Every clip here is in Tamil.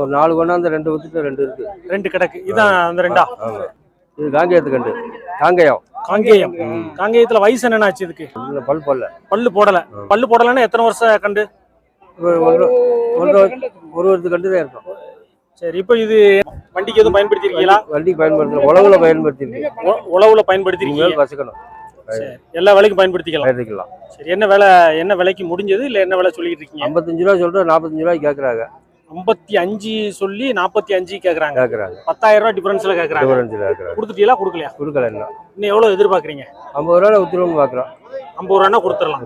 ஒரு நாலு கொண்டாந்து ரெண்டு வித்துட்டு ரெண்டு இருக்கு. ரெண்டு கிடக்கு. இதான் அந்த ரெண்டா? இது காங்கேயத்து கண்டு. காங்கேயம். காங்கேயம். காங்கேயத்துல வயசு என்னென்ன ஆச்சு இதுக்கு? பல் பல்ல பல்லு போடல. பல்லு போடலன்னா எத்தனை வருஷம் கண்டு? ஒரு ஒரு வருஷத்து கண்டு தான் இருக்கும். சரி இப்போ இது வண்டிக்கு எதுவும் பயன்படுத்திருக்கீங்களா வண்டிக்கு பயன்படுத்தல. உழவுல பயன்படுத்திருக்கு உ- உழவுல பயன்படுத்திருக்கீங்க சரி எல்லா வேலைக்கும் பயன்படுத்திக்கலாம். பயிர்க்கலாம் சரி என்ன வேலை என்ன விலைக்கு முடிஞ்சது இல்ல என்ன விலை சொல்லிட்டு இருக்கீங்க? ஐம்பத்தஞ்சு ரூபா சொல்லிட்டு நாற்பத்தஞ்சு ரூபாய்க்கு கேட்குறாங்க ஐம்பத்தி அஞ்சு சொல்லி நாற்பத்தி அஞ்சு கேக்குறாங்க. கேட்குறாங்க பத்தாயிரம் ரூபாய் டிஃபரன்ஸ்ல கேக்குறாங்க. டிஃபரன்ஸில் கேட்குறாங்க கொடுத்துட்டீங்களா கொடுக்கலையா? கொடுக்கல என்ன இன்னும் எவ்வளவு எதிர்பார்க்கறீங்க? ஐம்பது ரூபா உத்தரவு பார்க்குறோம் ஐம்பது ரூபா கொடுத்துடலாம்.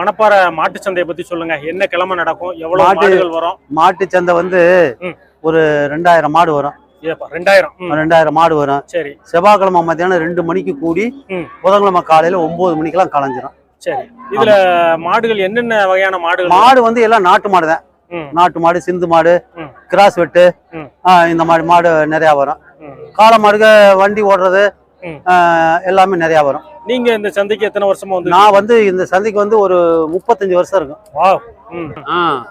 மணப்பாறை மாட்டு சந்தையை பத்தி சொல்லுங்க. என்ன கிழமை நடக்கும்? எவ்வளவு மாடுகள் வரும்? மாட்டு சந்தை வந்து. ஒரு ரெண்டாயிரம் மாடு வரும். ரெண்டாயிரம். ரெண்டாயிரம் மாடு வரும். சரி. செவ்வாய்க்கிழமை மத்தியானம் ரெண்டு மணிக்கு கூடி. புதன்கிழமை காலையில ஒன்பது மணிக்கெல்லாம் கலைஞ்சிரும். சரி. இதுல மாடுகள் என்னென்ன வகையான மாடுகள்? மாடு வந்து எல்லாம் நாட்டு மாடு தான் நாட்டு மாடு சிந்து மாடு. கிராஸ் வெட்டு இந்த மாதிரி மாடு நிறையா வரும். காளை மாடுக வண்டி ஓடுறது எல்லாமே நிறையா வரும். நீங்க இந்த சந்தைக்கு எத்தனை வருஷமா வந்து நான் வந்து இந்த சந்தைக்கு வந்து ஒரு முப்பத்தஞ்சு வருஷம் இருக்கும்.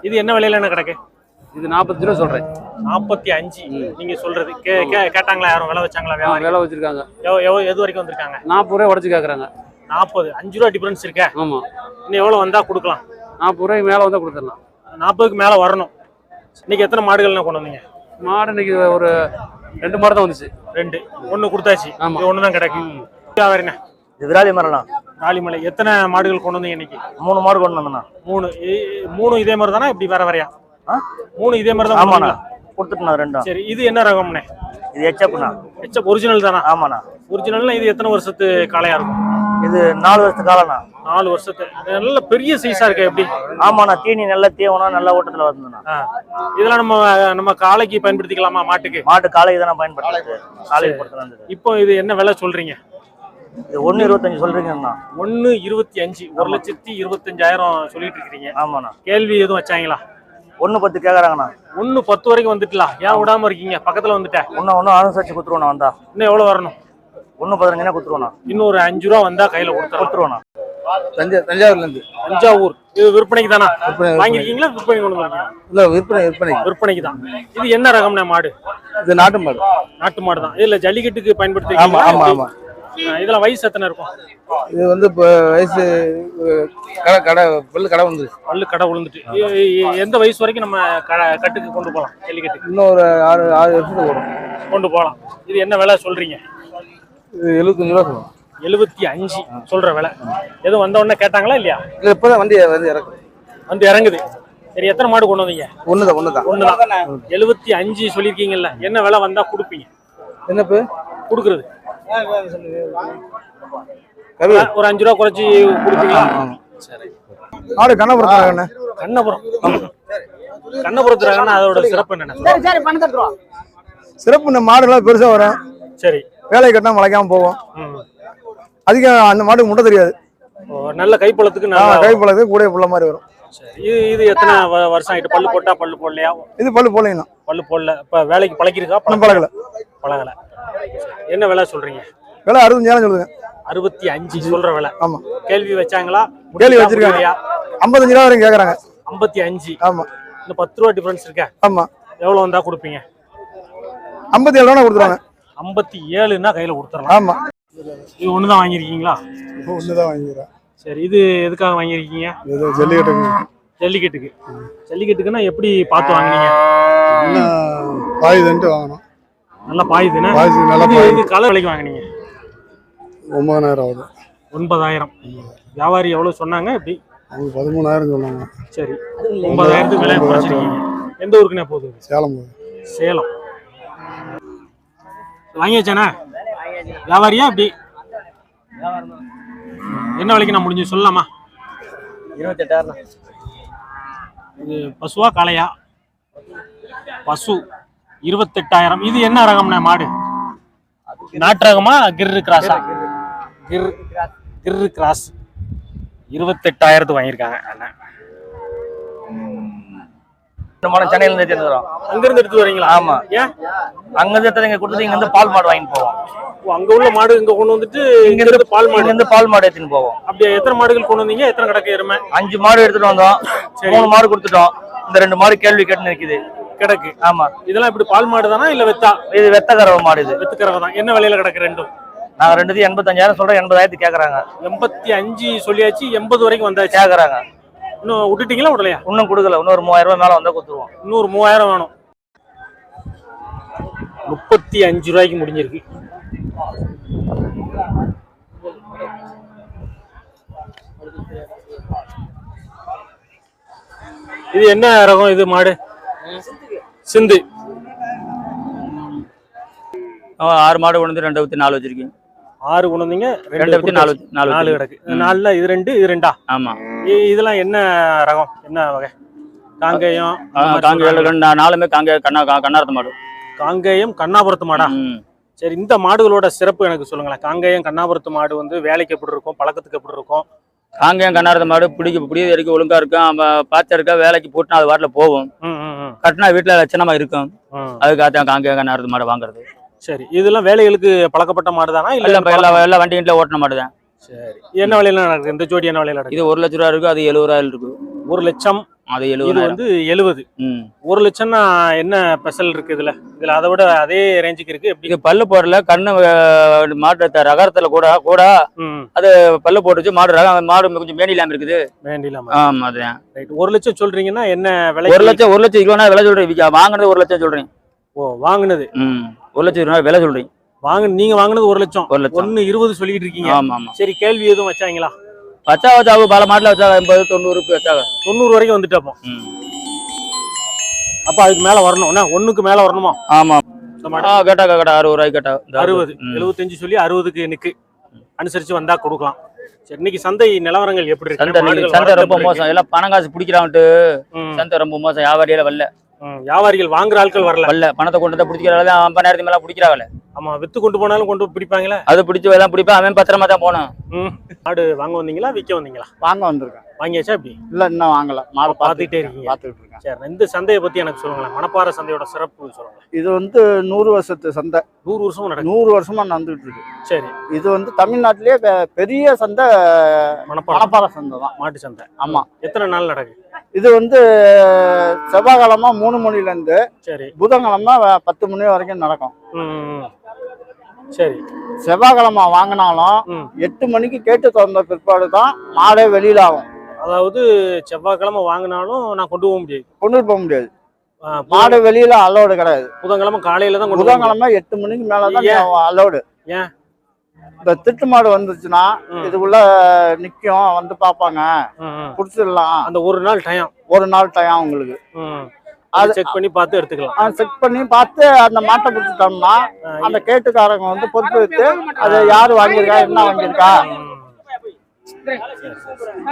இது என்ன விலையில என்ன கிடக்கு இது நாற்பத்தஞ்சு ரூபா சொல்றேன். நாற்பத்தி அஞ்சு. நீங்க சொல்றது. கே- கே- கேட்டாங்களா யாரும்? விலை வச்சாங்களா விலை வச்சிருக்காங்க. எது வரைக்கும் வந்திருக்காங்க? நாற்பது ரூபாய் உடச்சு கேட்குறாங்க நாற்பது. அஞ்சு ரூபா டிஃபரன்ஸ் இருக்க. ஆமா. இன்னும் எவ்வளவு வந்தா கொடுக்கலாம்? நாற்பது ரூபாய்க்கு மேலே வந்தால் கொடுத்துடலாம். நாற்பதுக்கு மேல வரணும். இன்னைக்கு எத்தனை மாடுகள் கொண்டு வந்தீங்க? மாடு இன்னைக்கு ஒரு ரெண்டு மாடு தான் வந்துச்சு. ரெண்டு. ஒண்ணு கொடுத்தாச்சு. ஆமா. இது ஒண்ணுதான் கிடக்கு. வியாபாரிண்ணே இது விராலி மரம்ண்ணா காளிமலை எத்தனை மாடுகள் கொண்டு வந்தீங்க இன்னைக்கு? மூணு மாடு கொண்டு வந்தேண்ணா. மூணு. மூணு இதே மாதிரி தானே இப்படி வேற வேறையா? ஆ? மூணு இதே மாதிரி தான் ஆமாண்ணா? கொடுத்துட்டுண்ணா ரெண்டும் சரி இது என்ன ரகம்ண்ணே? இது எச்சப்புண்ணா எச்சப் ஒரிஜினல் தானா? ஆமாண்ணா. ஒரிஜினல்னா இது எத்தனை வருஷத்து காளையா இருக்கும்? இது நாலு வருஷத்து காலண்ணா நாலு வருஷத்து நல்ல பெரிய சைஸா இருக்கு எப்படி? ஆமாண்ணா தீனி நல்ல தீவனம் நல்ல ஓட்டத்துல வந்ததுண்ணா. இதெல்லாம் நம்ம நம்ம காளைக்கு பயன்படுத்திக்கலாமா மாட்டுக்கு? மாட்டு காலை பயன்படுத்துறது. காலையில் கொடுத்து வந்தது இப்போ இது என்ன விலை சொல்றீங்க? இது ஒன்று இருபத்தஞ்சு சொல்றீங்கண்ணா. ஒன்னு இருபத்தி அஞ்சு ஒரு லட்சத்தி இருபத்தஞ்சாயிரம் சொல்லிட்டு இருக்கிறீங்க. ஆமாண்ணா. கேள்வி எதுவும் வச்சாங்களா? ஒன்று பத்து கேட்குறாங்கண்ணா ஒன்னு பத்து வரைக்கும் வந்துட்டலாம் ஏன் விடாம இருக்கீங்க? பக்கத்துல வந்துட்டேன் ஒன்று ஒன்று அனுசரிச்சு கொடுத்துருவோண்ணா வந்தா. இன்னும் எவ்வளவு வரணும்? ஒன்று பதினஞ்சுனா கொடுத்துருவோண்ணா இன்னும் ஒரு அஞ்சு ரூபா வந்தா கையில கொடுத்துருவோண்ணா. தஞ்சா தஞ்சாவூர்லேருந்து. தஞ்சாவூர். இது விற்பனைக்கு தானா? விற்பனை வாங்கிருக்கீங்களா விற்பனை கொண்டு வந்தீங்களா இல்லை விற்பனை விற்பனை. விற்பனைக்கு தான். இது என்ன ரகம்னா மாடு? இது நாட்டு மாடு. நாட்டு மாடு தான். இதுல ஜல்லிக்கட்டுக்கு பயன்படுத்தி ஆமா ஆமா ஆமா. இதுல வயசு எத்தனை இருக்கும்? இது வந்து இப்போ வயசு கடை கடை பல்லு கடை வந்து பல்லு கடை விழுந்துட்டு. எந்த வயசு வரைக்கும் நம்ம கட்டுக்கு கொண்டு போகலாம் ஜல்லிக்கட்டுக்கு? இன்னும் ஒரு ஆறு ஆறு வருஷத்துக்கு வரும் கொண்டு போகலாம். இது என்ன விலை சொல்றீங்க? இது எழுபத்தஞ்சு ரூபா சொல்லுவோம். எழுபத்தி அஞ்சு சொல்ற விலை. எதுவும் வந்த உடனே கேட்டாங்களா இல்லையா? இல்லை இப்போ தான் வண்டி வந்து இறக்கு வந்து இறங்குது. சரி எத்தனை மாடு கொண்டு வந்தீங்க? ஒன்று தான் ஒன்று தான் ஒண்ணுதான்? எழுபத்தி அஞ்சு சொல்லியிருக்கீங்கல்ல என்ன விலை வந்தா கொடுப்பீங்க? என்ன இப்போ கொடுக்குறது கவி ஒரு அஞ்சு ரூபா குறைச்சி கொடுப்பீங்களா? சரி. ஆடு கண்ணபுரத்தில் கண்ணபுரம். கண்ணபுரத்து ரகம்னா அதோட சிறப்பு என்னென்ன? சிறப்பு இந்த மாடுலாம் பெருசாக வரும். சரி. வேலை கட்டினா மலைக்காம போவோம். அதிகம் அந்த மாடு முட்டை தெரியாது. நல்ல கைப்பழத்துக்கு நல்ல கை பழகு கூட புள்ள மாதிரி வரும். இது இது எத்தனை வருஷம் ஆயிட்டு? பல்லு போட்டா பல்லு போடலையா? இது பல்லு போடலைங்கண்ணா. பல்லு போடல. இப்ப வேலைக்கு பழக்கிருக்கா இன்னும் பழகல. பழகல. என்ன விலை சொல்றீங்க? விலை அறுபத்தஞ்சாயிரம் சொல்லுங்க. அறுபத்தி அஞ்சு சொல்ற விலை. ஆமா. கேள்வி வச்சாங்களா? கேள்வி வச்சிருக்காங்க. ஐம்பத்தஞ்சு ரூபா வரைக்கும் கேட்குறாங்க ஐம்பத்தி அஞ்சு. ஆமா. இன்னும் பத்து ரூபா டிஃபரன்ஸ் இருக்கா. ஆமா. எவ்வளவு வந்தா கொடுப்பீங்க? ஐம்பத்தி ஏழு ரூபா கொடுத்துருவாங்க. ஐம்பத்தி ஏழுன்னா கையில கொடுத்துடலாம். ஆமா. இது ஒண்ணுதான் வாங்கியிருக்கீங்களா? ஒன்று தான் வாங்கிக்கிறேன். சரி இது எதுக்காக வாங்கியிருக்கீங்க? இது ஜல்லிக்கட்டுங்க ஜல்லிக்கட்டுக்கு. ஜல்லிக்கட்டுக்குன்னா எப்படி பார்த்து வாங்குனீங்க? பாயுதுன்ட்டு வாங்கணும் நல்லா பாயுதுன்னா? பாயுது நல்லா பாயுது. கலர் விலைக்கு வாங்குனீங்க? ஒன்பதாயிரம் ஆகுது. ஒன்பதாயிரம். வியாபாரி எவ்வளவு சொன்னாங்க எப்படி? அவங்க பதிமூணாயிரம் சொன்னாங்க. சரி ஒன்பதாயிரத்துக்கு விலை குறைச்சிருக்கீங்க. எந்த ஊருக்குண்ணே போகுது? சேலம் போகுது. சேலம். வாங்கியாச்சானே வியாபாரியா எப்படி? என்ன விலைக்கு நான் முடிஞ்சு சொல்லலாமா? இருபத்தெட்டாயிரம் இது பசுவா காளையா? பசு இருபத்தெட்டாயிரம். இது என்ன ரகம்ண்ணே மாடு? நாட்டு ரகமா கிர்ரு கிராஸா? கிர் கிர்ரு. கிராஸ். இருபத்தெட்டாயிரத்து வாங்கியிருக்காங்க அண்ணன் சென்னையில இருந்து அங்க இருந்து எடுத்து வரீங்களா? ஆமா. ஏன்? அங்க இருந்து இங்க கொடுத்துட்டு இங்க இருந்து பால் மாடு வாங்கிட்டு போவோம். அங்க உள்ள மாடு இங்க கொண்டு வந்துட்டு இங்க இருந்து பால் மாடு. இருந்து பால் மாடு எடுத்துன்னு போவோம். அப்படியே? எத்தனை மாடுகள் கொண்டு வந்தீங்க? எத்தனை கிடக்கு எருமை அஞ்சு மாடு எடுத்துட்டு வந்தோம். மூணு மாடு கொடுத்துட்டோம். இந்த ரெண்டு மாடு கேள்வி கேட்டு நிக்குது கிடக்கு. ஆமா. இதெல்லாம் இப்படி பால் மாடு தானா இல்ல வெத்தா? இது வெத்த கறவை மாடு இது. வெத்துக்கிறவ தான் என்ன விலையில கிடக்கு ரெண்டும்? நாங்க ரெண்டுத்தையும் எண்பத்தஞ்சாயிரம் சொல்றோம். எண்பதாயிரத்துக்கு கேக்குறாங்க. எண்பத்தி அஞ்சு சொல்லியாச்சு எண்பது வரைக்கும் வந்தாச்சு. கேக்குறாங்க. இன்னும் விட்டுட்டீங்களா விடலையா? இன்னும் கொடுக்கல. இன்னொரு மூவாயிரம் ரூபாய் மேல வந்தா கொடுத்துருவோம். இன்னொரு மூவாயிரம் வேணும். முப்பத்தி அஞ்சு ரூபாய்க்கு முடிஞ்சிருக்கு. இது என்ன ரகம்? இது மாடு? சிந்து. ஆறு மாடு கொண்டு வந்து ரெண்டு ஊற்றி நாலு வச்சிருக்கேன் ஆறு கொண்டு ரெண்டு ஊற்றி நாலு நாலு நாலு. கிடக்கு. நாலுல இது ரெண்டு இது ரெண்டா? ஆமா. இதெல்லாம் என்ன ரகம்? என்ன வகை? காங்கேயம் ஆ, காங்க ஏழு கண்ணு நா- நாலுமே காங்க கண்ணா கண்ணாரத்து மாடு. காங்கேயம் கண்ணாபுரத்து மாடா. சரி இந்த மாடுகளோட சிறப்பு எனக்கு சொல்லுங்களேன். காங்கேயம் கண்ணாபுரத்து மாடு வந்து வேலைக்கு எப்படி இருக்கும்? பழக்கத்துக்கு எப்படி இருக்கும்? காங்கேயம் கண்ணாரத்து மாடு பிடிக்க பிடிக்க வரைக்கும் ஒழுங்கா இருக்கும். நம்ம பாச்சா இருக்கா வேலைக்கு போட்டுனா அது வாட்டில் போகும். கட்டினா வீட்டில் லட்சணமா இருக்கும். அதுக்காக காங்கேயம் கண்ணாரத்து மாடு வாங்குறது. சரி இதெல்லாம் வேலைகளுக்கு பழக்கப்பட்ட மாடு தானா இல்ல எல்லா எல்லா வண்டி கிட்ட ஓட்டின மாடு தான் சரி. என்ன விலையில நடக்குது? இந்த ஜோடி என்ன விலையில நடக்குது? இது ஒரு லட்ச ரூபா இருக்கு அது எழுபது ரூபா இருக்கு. ஒரு லட்சம் அது எழுபதாயிரம் வந்து எழுபது ஒரு லட்சம்னா என்ன ஸ்பெஷல் இருக்கு இதுல? இதுல அதை விட அதே ரேஞ்சுக்கு இருக்கு? எப்படி? பல்லு போடல கண்ணு மாட்டு ரகரத்துல கூட கூட ம். பல்லு போட்டுச்சு மாடு ரகம் மாடு கொஞ்சம் மேனி இல்லாம இருக்குது. வேண்டியலாமா ஆமா அதுதான் ரைட் ஒரு லட்சம் சொல்றீங்கன்னா என்ன விலை ஒரு லட்சம் ஒரு லட்சம் கிலோனா விலை சொல்றேன். விக்க- வாங்குனது ஒரு லட்சம் சொல்றேன். ஓ வாங்குனது? ஒரு லட்சம் ரூபாய் விலை சொல்றேன். வாங்கு நீங்க வாங்குனது ஒரு லட்சம். ஒரு லட்சம். ஒன்னு இருபது சொல்லிட்டு இருக்கீங்க. ஆமா ஆமா. சரி கேள்வி எதுவும் வச்சாங்களா? வச்சா வச்சா பல மாட்டுல வச்சாங்க எண்பது தொண்ணூறு வச்சாங்க தொண்ணூறு வரைக்கும் வந்துட்டு அப்போ அதுக்கு மேல வரணும். என்ன? ஒண்ணுக்கு மேல வரணுமா? ஆமா. இந்த மாடு ஆ கேட்டா கேட்டா அறுபது ரூபாய்க்கு கேட்டா. அறுபது. எழுபத்தஞ்சு சொல்லி அறுபதுக்கு நிக்கு அனுசரிச்சு வந்தா கொடுக்கலாம். இன்னைக்கு சந்தை நிலவரங்கள் எப்படி சந்தை ரொம்ப மோசம். எல்லாம் பணம் காசு பிடிக்கிறான்ட்டு. சந்தை ரொம்ப மோசம். வியாபாரியில வரல. வியாபாரிகள் வாங்குற ஆட்கள் வரல. வரல. பணத்தை கொண்டு வந்து பிடிக்கிறாங்க ஐம்பதாயிரத்து மேல பிடிக்கிறாங்களே. ஆமா வித்து கொண்டு போனாலும் கொண்டு பிடிப்பாங்களே? அது பிடிச்சி எல்லாம் பிடிப்பா அவன் பத்திரமா தான் போனான். ம். மாடு வாங்க வந்தீங்களா விற்க வந்தீங்களா? வாங்க வந்திருக்கேன். வாங்கியாச்சா இப்படி? இல்ல இன்னும் வாங்கல. மாடு பார்த்துட்டே இருக்கீங்க. பார்த்துட்டு இருக்கேன். சரி இந்த சந்தையை பத்தி எனக்கு சொல்லுங்களேன். மணப்பாறை சந்தையோட சிறப்பு சொல்லுங்க இது வந்து நூறு வருஷத்து சந்தை. நூறு வருஷம் நடக்கும் நூறு வருஷமா நடந்துட்டு இருக்கு. சரி. இது வந்து தமிழ்நாட்டிலேயே பெரிய சந்தை மணப்பாறை. மணப்பாறை சந்தை தான் மாட்டு சந்தை. ஆமா. எத்தனை நாள் நடக்கு இது வந்து செவ்வாய்க்கிழமை மூணு மணில இருந்து சரி புதன்கிழமை பத்து மணி வரைக்கும் நடக்கும். சரி செவ்வாய்க்கிழமை வாங்கினாலும். எட்டு மணிக்கு கேட்டு திறந்த பிற்பாடு தான் மாடே வெளியில ஆகும் அதாவது செவ்வாய்க்கிழமை வாங்கினாலும் நான் கொண்டு போக முடியாது கொண்டுட்டு போக முடியாது மாடு வெளியில அலோடு கிடையாது புதன்கிழமை காலையில தான் கொண்டு. புதன்கிழமை எட்டு மணிக்கு மேலதான்? அலோடு ஏன்? இந்த திட்டு மாடு வந்துச்சுன்னா. இதுக்குள்ள நிக்கும் வந்து பாப்பாங்க. புடிச்சிடலாம். அந்த ஒரு நாள் டைம் ஒரு நாள் டைம் உங்களுக்கு. அது செக் பண்ணி பார்த்து எடுத்துக்கலாம். செக் பண்ணி பார்த்து அந்த மாட்டை பிடிச்சிட்டோம்னா ஆ, அந்த கேட்டுக்காரங்க வந்து பொறுப்பு வைத்து அதை யாரு வாங்கியிருக்கா என்ன வாங்கியிருக்கா.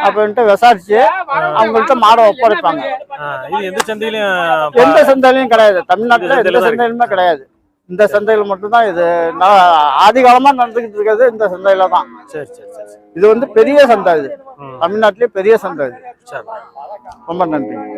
அப்படின்ட்டு விசாரிச்சு அவங்கள்ட்ட மாடை ஒப்படைப்பாங்க. எந்த சந்தையிலும் கிடையாது. தமிழ்நாட்டுல எந்த சந்தையிலுமே கிடையாது. இந்த சந்தையில மட்டும்தான் இது நான் ஆதி காலமா நடந்துகிட்டு இருக்கிறது இந்த சந்தையில தான். சரி சரி சரி. இது வந்து பெரிய சந்தை இது. தமிழ்நாட்டிலேயே பெரிய சந்தை இது. சரி. ரொம்ப நன்றி.